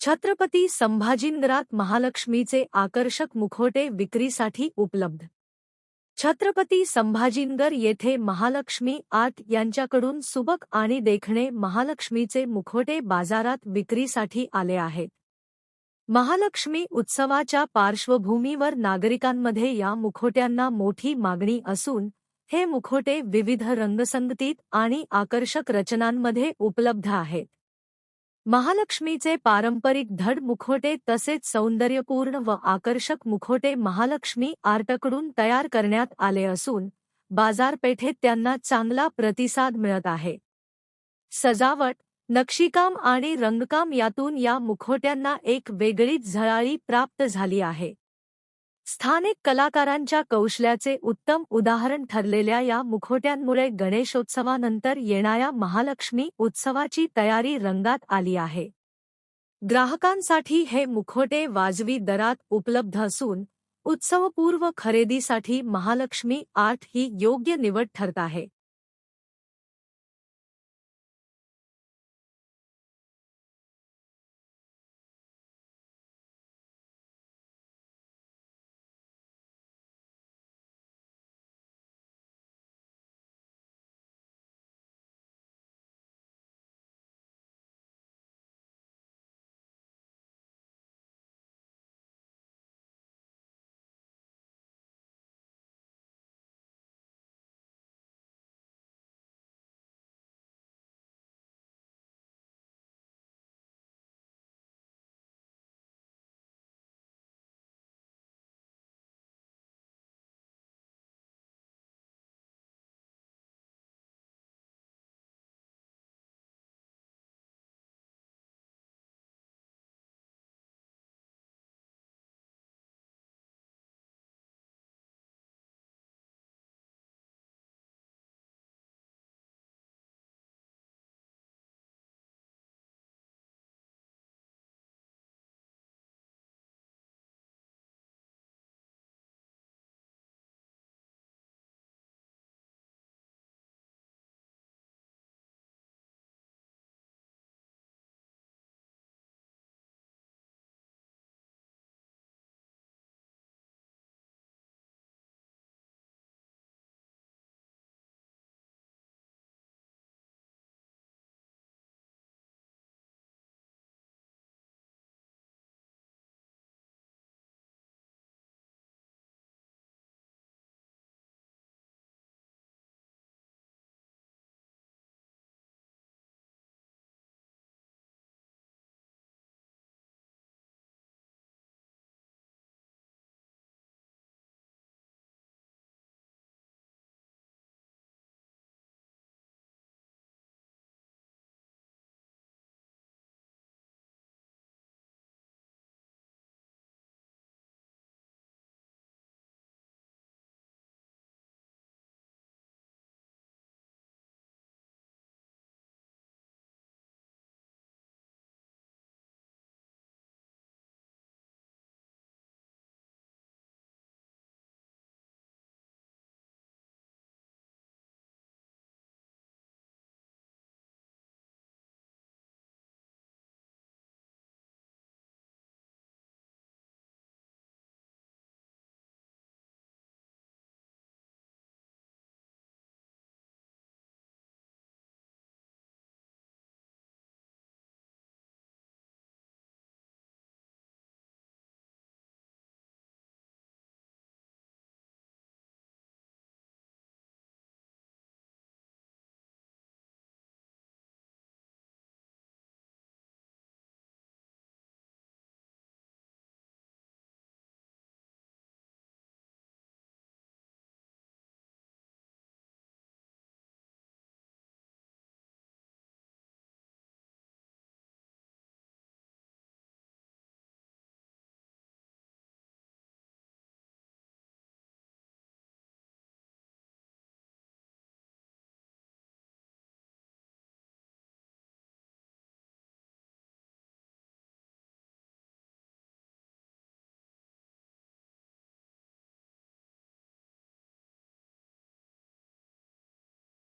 छत्रपती संभाजीनगरात महालक्ष्मीचे आकर्षक मुखोटे विक्रीसाठी उपलब्ध. छत्रपती संभाजीनगर येथे महालक्ष्मी आर्ट यांच्याकडून सुबक आणि देखणे महालक्ष्मीचे मुखोटे बाजारात विक्रीसाठी आले आहेत. महालक्ष्मी उत्सवाच्या पार्श्वभूमीवर नागरिकांमध्ये या मुखोट्यांना मोठी मागणी असून हे मुखोटे विविध रंगसंगतीत आणि आकर्षक रचनांमध्ये उपलब्ध आहेत. महालक्ष्मीचे पारंपरिक धड मुखोटे तसेच सौंदर्यपूर्ण व आकर्षक मुखोटे महालक्ष्मी आर्टकडून तयार करण्यात आले असून बाजारपेठेत त्यांना चांगला प्रतिसाद मिळत आहे. सजावट नक्षीकाम आणि रंगकाम यातून या मुखोट्यांना एक वेगळीच झळाळी प्राप्त झाली आहे. स्थानिक कलाकारांच्या कौशल्याचे उत्तम उदाहरण ठरलेल्या या मुखोट्यांमुळे गणेशोत्सवानंतर येणाऱ्या महालक्ष्मी उत्सवाची तयारी रंगात आली आहे. ग्राहकांसाठी हे मुखोटे वाजवी दरात उपलब्ध असून उत्सवपूर्व खरेदीसाठी महालक्ष्मी आर्ट ही योग्य निवड ठरत आहे.